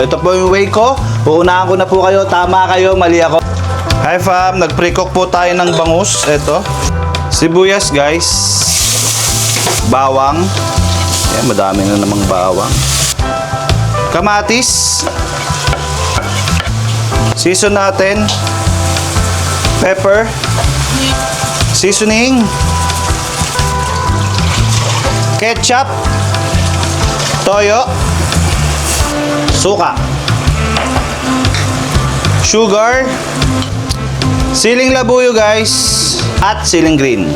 So ito po yung way ko. Uunahan ko na po kayo. Tama kayo, mali ako. Hi fam, nag-pre-cook po tayo ng bangus. Ito. Sibuyas guys. Bawang. Ayan, madami na namang bawang. Kamatis. Season natin. Pepper. Seasoning. Ketchup. Toyo. Suka. Sugar. Siling labuyo guys. At siling green.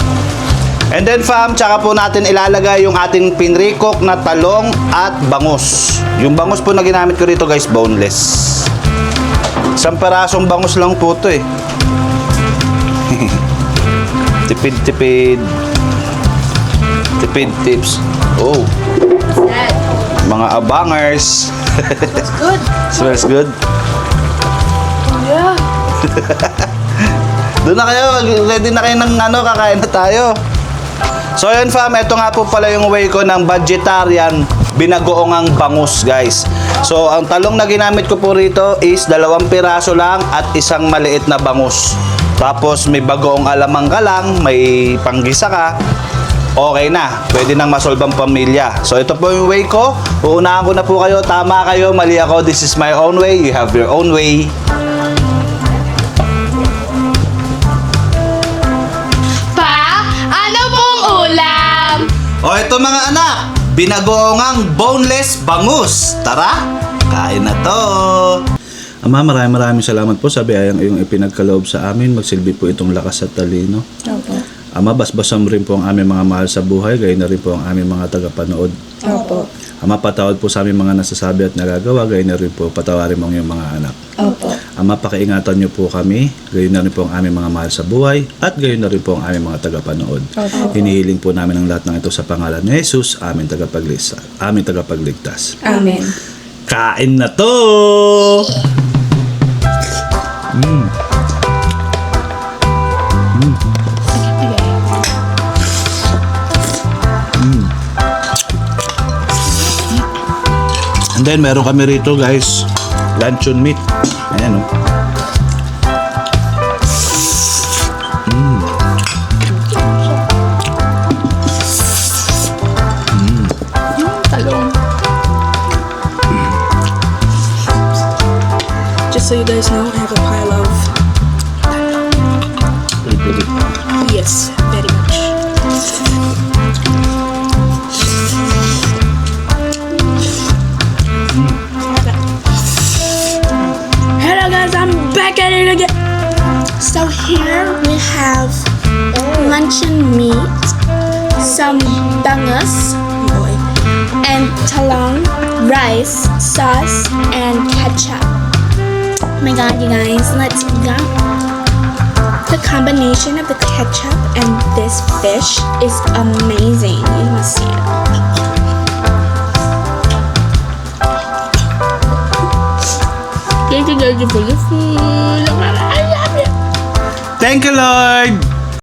And then fam, tsaka po natin ilalagay yung ating pinrikok na talong at bangus. Yung bangus po na ginamit ko rito guys, boneless. Isang perasong bangus lang po to eh. tipid, tipid. Tipid tips. Oh, mga abangers. was good. Smells good. Yeah. Doon na kayo, ready na kayo ng ano, kakain na tayo. So yun fam, ito nga po pala yung way ko ng vegetarian binagoongang bangus guys. So ang talong na ginamit ko po rito is dalawang piraso lang at isang maliit na bangus. Tapos may bagoong alamang ka lang, may panggisa ka, okay na. Pwede nang masolve ang pamilya. So ito po yung way ko. Uunahan ko na po kayo. Tama kayo, mali ako. This is my own way. You have your own way. Pa, ano pong ulam? O ito mga anak, binagoongang boneless bangus. Tara, kain na to. Ama, maraming maraming salamat po sa biyayang iyong ipinagkaloob sa amin. Magsilbi po itong lakas at talino. Opo. Ama, basbasan mo rin po ang aming mga mahal sa buhay, gayon na rin po ang aming mga tagapanood. Opo. Ama, patawad po sa aming mga nasasabi at nagagawa, gayon na rin po patawarin mo ang iyong mga anak. Opo. Ama, pakiingatan niyo po kami, gayon na rin po ang aming mga mahal sa buhay, at gayon na rin po ang aming mga tagapanood. Opo. Hinihiling po namin ang lahat ng ito sa pangalan ni Jesus, aming tagapagligtas. Aming tagapagligtas. Amen. Kain na to! Mm. And then meron kami rito guys, luncheon meat. Ayan oh. Talong. Just so you guys know, I have a pile of yes, luncheon meat, some bangus, and talong, rice, sauce, and ketchup. Oh my god, you guys, let's go. The combination of the ketchup and this fish is amazing. You must see it. Thank you guys for the food. Oh I love it. Thank you Lord!